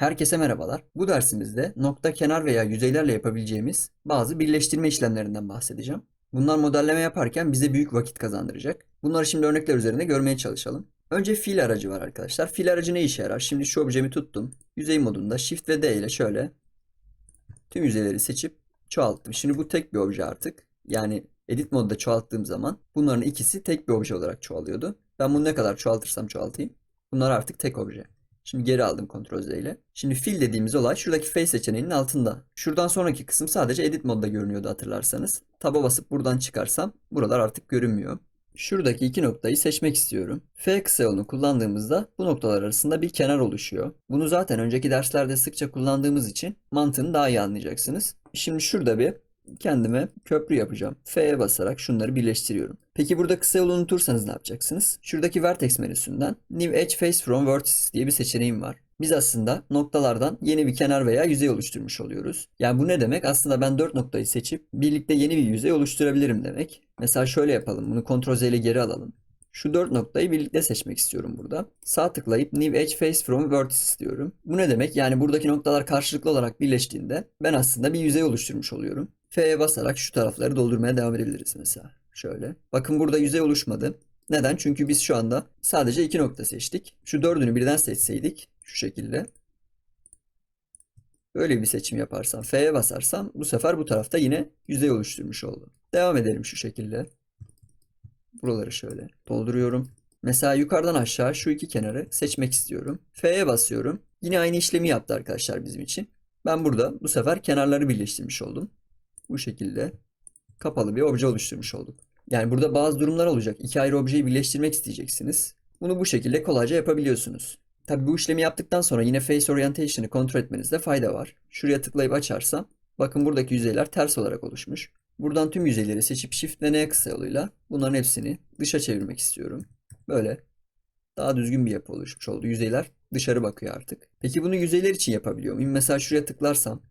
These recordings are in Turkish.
Herkese merhabalar. Bu dersimizde nokta, kenar veya yüzeylerle yapabileceğimiz bazı birleştirme işlemlerinden bahsedeceğim. Bunlar modelleme yaparken bize büyük vakit kazandıracak. Bunları şimdi örnekler üzerinde görmeye çalışalım. Önce fil aracı var arkadaşlar. Fil aracı ne işe yarar? Şimdi şu objemi tuttum. Yüzey modunda Shift ve D ile şöyle tüm yüzeyleri seçip çoğalttım. Şimdi bu tek bir obje artık. Yani edit modda çoğalttığım zaman bunların ikisi tek bir obje olarak çoğalıyordu. Ben bunu ne kadar çoğaltırsam çoğaltayım. Bunlar artık tek obje. Şimdi geri aldım Ctrl Z ile. Şimdi fill dediğimiz olay şuradaki face seçeneğinin altında. Şuradan sonraki kısım sadece edit modda görünüyordu hatırlarsanız. Taba basıp buradan çıkarsam buralar artık görünmüyor. Şuradaki iki noktayı seçmek istiyorum. F kısa yolunu kullandığımızda bu noktalar arasında bir kenar oluşuyor. Bunu zaten önceki derslerde sıkça kullandığımız için mantığını daha iyi anlayacaksınız. Şimdi şurada bir kendime köprü yapacağım. F'ye basarak şunları birleştiriyorum. Peki burada kısa yolu unutursanız ne yapacaksınız? Şuradaki vertex menüsünden New Edge Face from Vertices diye bir seçeneğim var. Biz aslında noktalardan yeni bir kenar veya yüzey oluşturmuş oluyoruz. Yani bu ne demek? Aslında ben 4 noktayı seçip birlikte yeni bir yüzey oluşturabilirim demek. Mesela şöyle yapalım. Bunu Ctrl Z ile geri alalım. Şu dört noktayı birlikte seçmek istiyorum burada. Sağ tıklayıp New Edge Face from Vertices diyorum. Bu ne demek? Yani buradaki noktalar karşılıklı olarak birleştiğinde ben aslında bir yüzey oluşturmuş oluyorum. F'ye basarak şu tarafları doldurmaya devam edebiliriz mesela. Şöyle. Bakın burada yüzey oluşmadı. Neden? Çünkü biz şu anda sadece iki nokta seçtik. Şu dördünü birden seçseydik şu şekilde. Böyle bir seçim yaparsam F'ye basarsam bu sefer bu tarafta yine yüzey oluşturmuş oldu. Devam edelim şu şekilde. Buraları şöyle dolduruyorum. Mesela yukarıdan aşağı şu iki kenarı seçmek istiyorum. F'ye basıyorum. Yine aynı işlemi yaptı arkadaşlar bizim için. Ben burada bu sefer kenarları birleştirmiş oldum. Bu şekilde kapalı bir obje oluşturmuş olduk. Yani burada bazı durumlar olacak. İki ayrı objeyi birleştirmek isteyeceksiniz. Bunu bu şekilde kolayca yapabiliyorsunuz. Tabi bu işlemi yaptıktan sonra yine Face Orientation'ı kontrol etmenizde fayda var. Şuraya tıklayıp açarsam bakın buradaki yüzeyler ters olarak oluşmuş. Buradan tüm yüzeyleri seçip Shift ve N kısa yoluyla bunların hepsini dışa çevirmek istiyorum. Böyle daha düzgün bir yapı oluşmuş oldu. Yüzeyler dışarı bakıyor artık. Peki bunu yüzeyler için yapabiliyor muyum? Mesela şuraya tıklarsam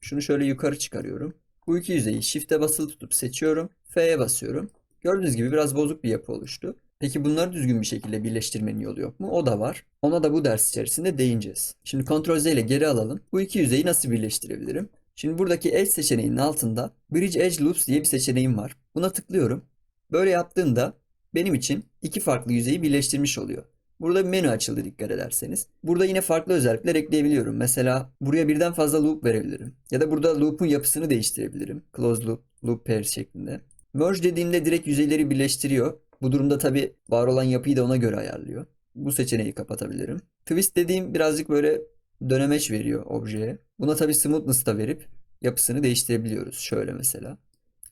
şunu şöyle yukarı çıkarıyorum. Bu iki yüzeyi Shift'e basılı tutup seçiyorum. F'ye basıyorum. Gördüğünüz gibi biraz bozuk bir yapı oluştu. Peki bunları düzgün bir şekilde birleştirmenin yolu yok mu? O da var. Ona da bu ders içerisinde değineceğiz. Şimdi Ctrl Z ile geri alalım. Bu iki yüzeyi nasıl birleştirebilirim? Şimdi buradaki Edge seçeneğinin altında Bridge Edge Loops diye bir seçeneğim var. Buna tıklıyorum. Böyle yaptığımda benim için iki farklı yüzeyi birleştirmiş oluyor. Burada menü açıldı dikkat ederseniz. Burada yine farklı özellikler ekleyebiliyorum. Mesela buraya birden fazla loop verebilirim. Ya da burada loop'un yapısını değiştirebilirim. Close loop, loop pairs şeklinde. Merge dediğimde direkt yüzeyleri birleştiriyor. Bu durumda tabi var olan yapıyı da ona göre ayarlıyor. Bu seçeneği kapatabilirim. Twist dediğim birazcık böyle dönemeç veriyor objeye. Buna tabi smoothness da verip yapısını değiştirebiliyoruz. Şöyle mesela.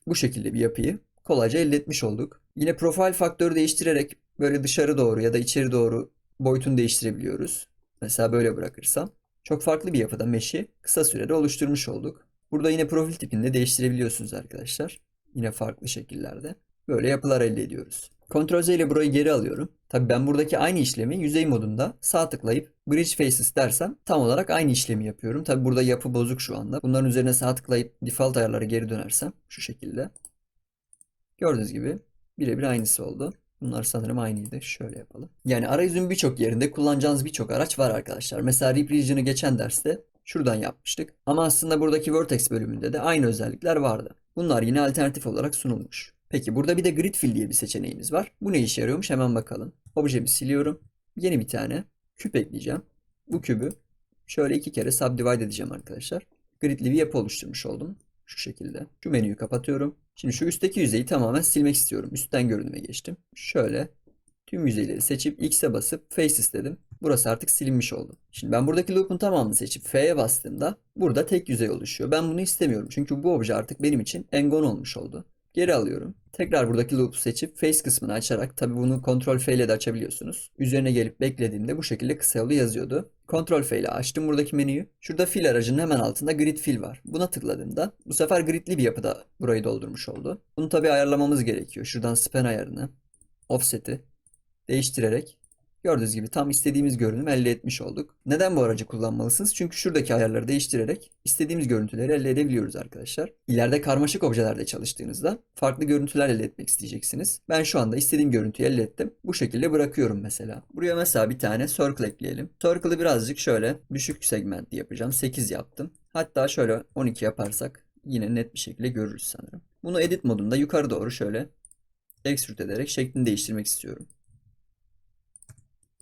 Bu şekilde bir yapıyı kolayca elde etmiş olduk. Yine profil faktörü değiştirerek böyle dışarı doğru ya da içeri doğru boyutunu değiştirebiliyoruz. Mesela böyle bırakırsam. Çok farklı bir yapıda mesh'i kısa sürede oluşturmuş olduk. Burada yine profil tipini de değiştirebiliyorsunuz arkadaşlar. Yine farklı şekillerde. Böyle yapılar elde ediyoruz. Ctrl Z ile burayı geri alıyorum. Tabi ben buradaki aynı işlemi yüzey modunda sağ tıklayıp Bridge Faces dersem tam olarak aynı işlemi yapıyorum. Tabi burada yapı bozuk şu anda. Bunların üzerine sağ tıklayıp default ayarları geri dönersem şu şekilde. Gördüğünüz gibi birebir aynısı oldu. Bunlar sanırım aynıydı. Şöyle yapalım. Yani arayüzün birçok yerinde kullanacağınız birçok araç var arkadaşlar. Mesela Rip Region'ı geçen derste şuradan yapmıştık. Ama aslında buradaki Vertex bölümünde de aynı özellikler vardı. Bunlar yine alternatif olarak sunulmuş. Peki burada bir de Grid Fill diye bir seçeneğimiz var. Bu ne işe yarıyormuş hemen bakalım. Objemi siliyorum. Yeni bir tane küp ekleyeceğim. Bu kübü şöyle iki kere subdivide edeceğim arkadaşlar. Gridli bir yapı oluşturmuş oldum. Şu şekilde. Şu menüyü kapatıyorum. Şimdi şu üstteki yüzeyi tamamen silmek istiyorum. Üstten görünüme geçtim. Şöyle tüm yüzeyleri seçip X'e basıp Faces dedim. Burası artık silinmiş oldu. Şimdi ben buradaki loop'un tamamını seçip F'ye bastığımda burada tek yüzey oluşuyor. Ben bunu istemiyorum. Çünkü bu obje artık benim için engon olmuş oldu. Geri alıyorum. Tekrar buradaki loop'u seçip face kısmını açarak tabi bunu Ctrl F ile de açabiliyorsunuz. Üzerine gelip beklediğimde bu şekilde kısa yolu yazıyordu. Ctrl F ile açtım buradaki menüyü. Şurada fill aracının hemen altında grid fill var. Buna tıkladığımda bu sefer gridli bir yapıda burayı doldurmuş oldu. Bunu tabi ayarlamamız gerekiyor. Şuradan span ayarını, offset'i değiştirerek Gördüğünüz gibi tam istediğimiz görünüm elde etmiş olduk. Neden bu aracı kullanmalısınız? Çünkü şuradaki ayarları değiştirerek istediğimiz görüntüleri elde edebiliyoruz arkadaşlar. İleride karmaşık objelerde çalıştığınızda farklı görüntüler elde etmek isteyeceksiniz. Ben şu anda istediğim görüntüyü elde ettim. Bu şekilde bırakıyorum mesela. Buraya mesela bir tane circle ekleyelim. Circle'ı birazcık şöyle düşük segmentli yapacağım. 8 yaptım. Hatta şöyle 12 yaparsak yine net bir şekilde görürüz sanırım. Bunu edit modunda yukarı doğru şöyle extrude ederek şeklini değiştirmek istiyorum.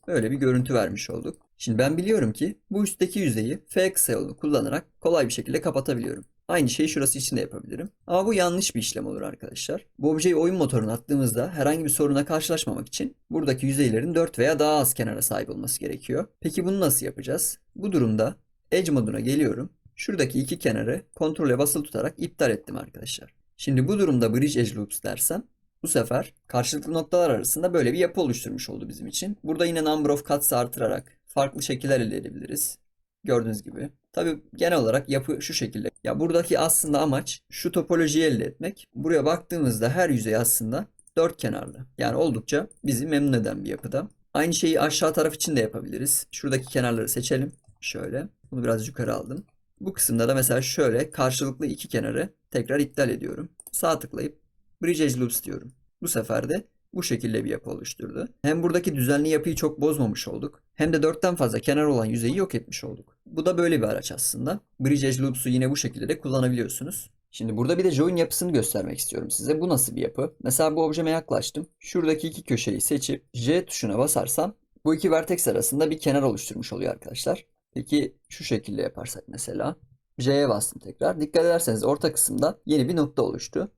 Böyle bir görüntü vermiş olduk. Şimdi ben biliyorum ki bu üstteki yüzeyi F yolunu kullanarak kolay bir şekilde kapatabiliyorum. Aynı şeyi şurası için de yapabilirim. Ama bu yanlış bir işlem olur arkadaşlar. Bu objeyi oyun motoruna attığımızda herhangi bir soruna karşılaşmamak için buradaki yüzeylerin 4 veya daha az kenara sahip olması gerekiyor. Peki bunu nasıl yapacağız? Bu durumda Edge moduna geliyorum. Şuradaki iki kenarı kontrole basılı tutarak iptal ettim arkadaşlar. Şimdi bu durumda Bridge Edge Loops dersem bu sefer karşılıklı noktalar arasında böyle bir yapı oluşturmuş oldu bizim için. Burada yine number of cuts'ı artırarak farklı şekiller elde edebiliriz. Gördüğünüz gibi. Tabi genel olarak yapı şu şekilde. Ya buradaki aslında amaç şu topolojiyi elde etmek. Buraya baktığımızda her yüzey aslında dört kenarlı. Yani oldukça bizi memnun eden bir yapıda. Aynı şeyi aşağı taraf için de yapabiliriz. Şuradaki kenarları seçelim. Şöyle. Bunu biraz yukarı aldım. Bu kısımda da mesela şöyle karşılıklı iki kenarı tekrar iptal ediyorum. Sağ tıklayıp Bridge Loops diyorum. Bu sefer de bu şekilde bir yapı oluşturdu. Hem buradaki düzenli yapıyı çok bozmamış olduk. Hem de dörtten fazla kenar olan yüzeyi yok etmiş olduk. Bu da böyle bir araç aslında. Bridge Edge Loops'u yine bu şekilde de kullanabiliyorsunuz. Şimdi burada bir de join yapısını göstermek istiyorum size. Bu nasıl bir yapı? Mesela bu objeme yaklaştım. Şuradaki iki köşeyi seçip J tuşuna basarsam bu iki vertex arasında bir kenar oluşturmuş oluyor arkadaşlar. Peki şu şekilde yaparsak mesela. J'ye bastım tekrar. Dikkat ederseniz orta kısımda yeni bir nokta oluştu.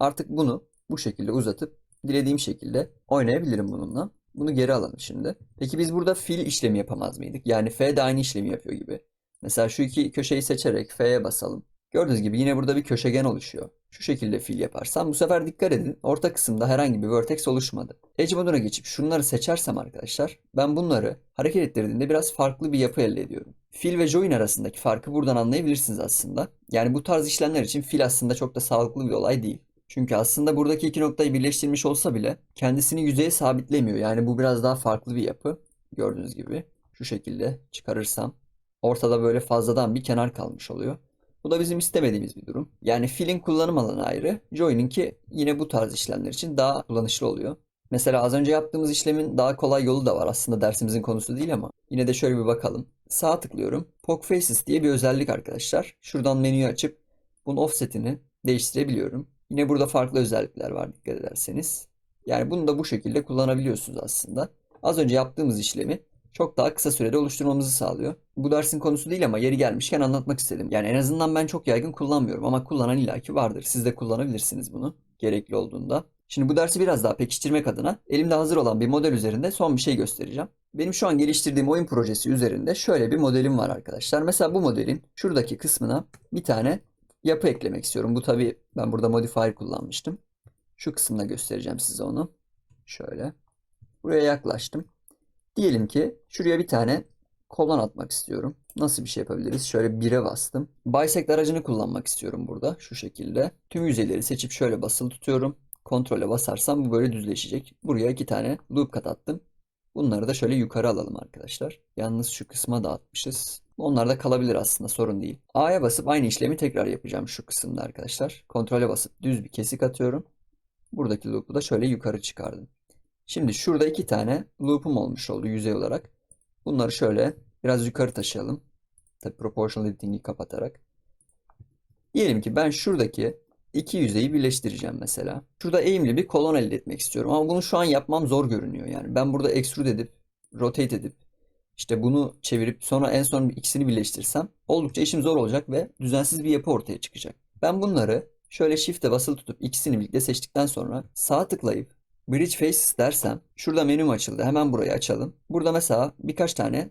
Artık bunu bu şekilde uzatıp dilediğim şekilde oynayabilirim bununla. Bunu geri alalım şimdi. Peki biz burada fill işlemi yapamaz mıydık? Yani F de aynı işlemi yapıyor gibi. Mesela şu iki köşeyi seçerek F'ye basalım. Gördüğünüz gibi yine burada bir köşegen oluşuyor. Şu şekilde fill yaparsam bu sefer dikkat edin orta kısımda herhangi bir vertex oluşmadı. Edge moduna geçip şunları seçersem arkadaşlar ben bunları hareket ettirdiğimde biraz farklı bir yapı elde ediyorum. Fill ve join arasındaki farkı buradan anlayabilirsiniz aslında. Yani bu tarz işlemler için fill aslında çok da sağlıklı bir olay değil. Çünkü aslında buradaki iki noktayı birleştirmiş olsa bile kendisini yüzeye sabitlemiyor. Yani bu biraz daha farklı bir yapı. Gördüğünüz gibi şu şekilde çıkarırsam ortada böyle fazladan bir kenar kalmış oluyor. Bu da bizim istemediğimiz bir durum. Yani fill'in kullanım alanı ayrı. Join'inki yine bu tarz işlemler için daha kullanışlı oluyor. Mesela az önce yaptığımız işlemin daha kolay yolu da var. Aslında dersimizin konusu değil ama. Yine de şöyle bir bakalım. Sağ tıklıyorum. Poke Faces diye bir özellik arkadaşlar. Şuradan menüyü açıp bunun offset'ini değiştirebiliyorum. Yine burada farklı özellikler var dikkat ederseniz. Yani bunu da bu şekilde kullanabiliyorsunuz aslında. Az önce yaptığımız işlemi çok daha kısa sürede oluşturmamızı sağlıyor. Bu dersin konusu değil ama yeri gelmişken anlatmak istedim. Yani en azından ben çok yaygın kullanmıyorum ama kullanan illaki vardır. Siz de kullanabilirsiniz bunu gerekli olduğunda. Şimdi bu dersi biraz daha pekiştirmek adına elimde hazır olan bir model üzerinde son bir şey göstereceğim. Benim şu an geliştirdiğim oyun projesi üzerinde şöyle bir modelim var arkadaşlar. Mesela bu modelin şuradaki kısmına bir tane yapı eklemek istiyorum. Bu tabi ben burada modifier kullanmıştım. Şu kısımda göstereceğim size onu. Şöyle. Buraya yaklaştım. Diyelim ki şuraya bir tane kolon atmak istiyorum. Nasıl bir şey yapabiliriz? Şöyle 1'e bastım. Bisect aracını kullanmak istiyorum burada. Şu şekilde. Tüm yüzeyleri seçip şöyle basılı tutuyorum. Kontrole basarsam bu böyle düzleşecek. Buraya iki tane loop kat attım. Bunları da şöyle yukarı alalım arkadaşlar. Yalnız şu kısma dağıtmışız. Onlar da kalabilir aslında sorun değil. A'ya basıp aynı işlemi tekrar yapacağım şu kısımda arkadaşlar. Kontrole basıp düz bir kesik atıyorum. Buradaki loop'u da şöyle yukarı çıkardım. Şimdi şurada iki tane loop'um olmuş oldu yüzey olarak. Bunları şöyle biraz yukarı taşıyalım. Tabi proportional editing'i kapatarak. Diyelim ki ben şuradaki iki yüzeyi birleştireceğim mesela. Şurada eğimli bir kolon elde etmek istiyorum ama bunu şu an yapmam zor görünüyor. Yani ben burada extrude edip, rotate edip, işte bunu çevirip sonra en son ikisini birleştirsem oldukça işim zor olacak ve düzensiz bir yapı ortaya çıkacak. Ben bunları şöyle shift'e basılı tutup ikisini birlikte seçtikten sonra sağ tıklayıp Bridge Faces dersem şurada menüm açıldı. Hemen burayı açalım. Burada mesela birkaç tane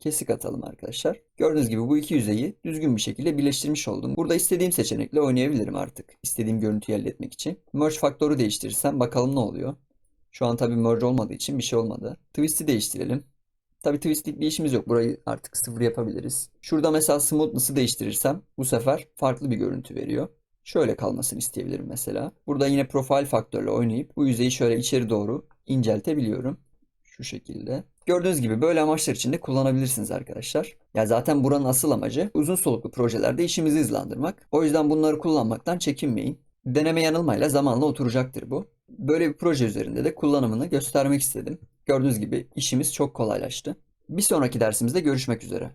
kesik atalım arkadaşlar. Gördüğünüz gibi bu iki yüzeyi düzgün bir şekilde birleştirmiş oldum. Burada istediğim seçenekle oynayabilirim artık. İstediğim görüntüyü elde etmek için. Merge faktörü değiştirirsem bakalım ne oluyor. Şu an tabii merge olmadığı için bir şey olmadı. Twist'i değiştirelim. Tabii twistlik bir işimiz yok. Burayı artık sıfır yapabiliriz. Şurada mesela smoothness'ı değiştirirsem bu sefer farklı bir görüntü veriyor. Şöyle kalmasını isteyebilirim mesela. Burada yine profile faktörle oynayıp bu yüzeyi şöyle içeri doğru inceltebiliyorum. Şu şekilde. Gördüğünüz gibi böyle amaçlar için de kullanabilirsiniz arkadaşlar. Ya zaten buranın asıl amacı uzun soluklu projelerde işimizi hızlandırmak. O yüzden bunları kullanmaktan çekinmeyin. Deneme yanılmayla zamanla oturacaktır bu. Böyle bir proje üzerinde de kullanımını göstermek istedim. Gördüğünüz gibi işimiz çok kolaylaştı. Bir sonraki dersimizde görüşmek üzere.